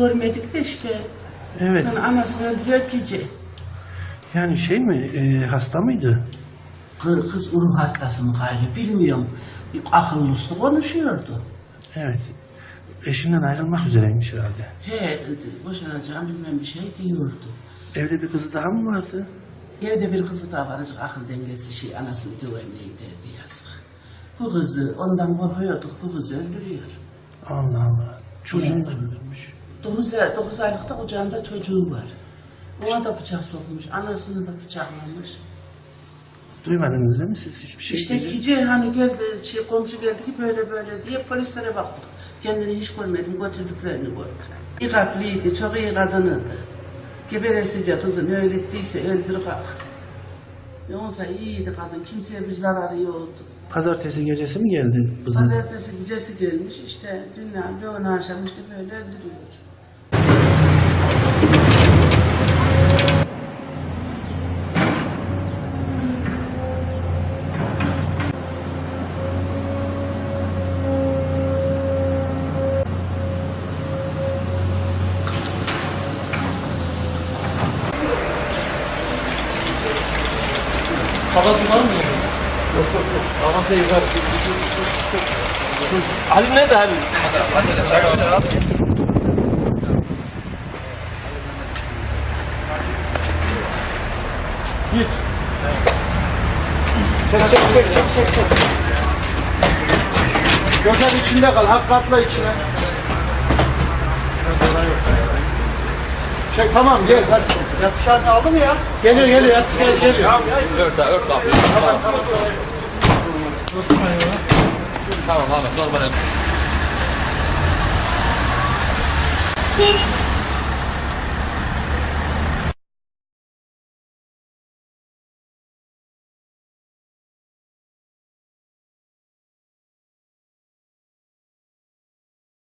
görmedik de işte. Evet. Yani anasını öldürüyor gece. Yani şey mi e, hasta mıydı? Kız, kız ruh hastası mı gayrı bilmiyorum. Akıllı uslu konuşuyordu. Evet. Eşinden ayrılmak üzereymiş herhalde. He boşanacağım bilmem bir şey diyordu. Evde bir kızı daha mı vardı? Evde bir kızı daha varacak akıl dengesi şey anasını dövmeye giderdi yazık. Bu kızı ondan korkuyorduk bu kızı öldürüyor. Allah Allah. Çocuğunu da öldürmüş. 9, ay- dokuz aylıkta kucağında çocuğu var. Ona da bıçak sokmuş, anasını da bıçaklamış. Duymadınız değil mi siz hiçbir şey? İşte gece hani geldi, şey, komşu geldi ki böyle böyle diye polislere baktık. Kendini hiç görmedim, götürdüklerini gördük. İyi kalpliydi, çok iyi kadınıydı. Geberesice kızını öğrettiyse öldür kalk. Yoksa iyiydi kadın, kimseye bir zararı yoktu. Pazartesi gecesi mi geldi kızın? Pazartesi gecesi gelmiş işte dünya bir onu aşamıştı böyle öldürüyor. Babası var mı? Yok yok yok. Babası yukarı. Halil nerede Halil? Git. Çek çek çek çek çek çek. Gökhan içinde kal. Hakkı atla içine. Çek tamam gel hadi. Yatış kağıdını aldı mı ya? Geliyor geliyor yatış kağıdı geliyor. Ört da ört kapıyı. Tamam. Tamam tamam. Normal.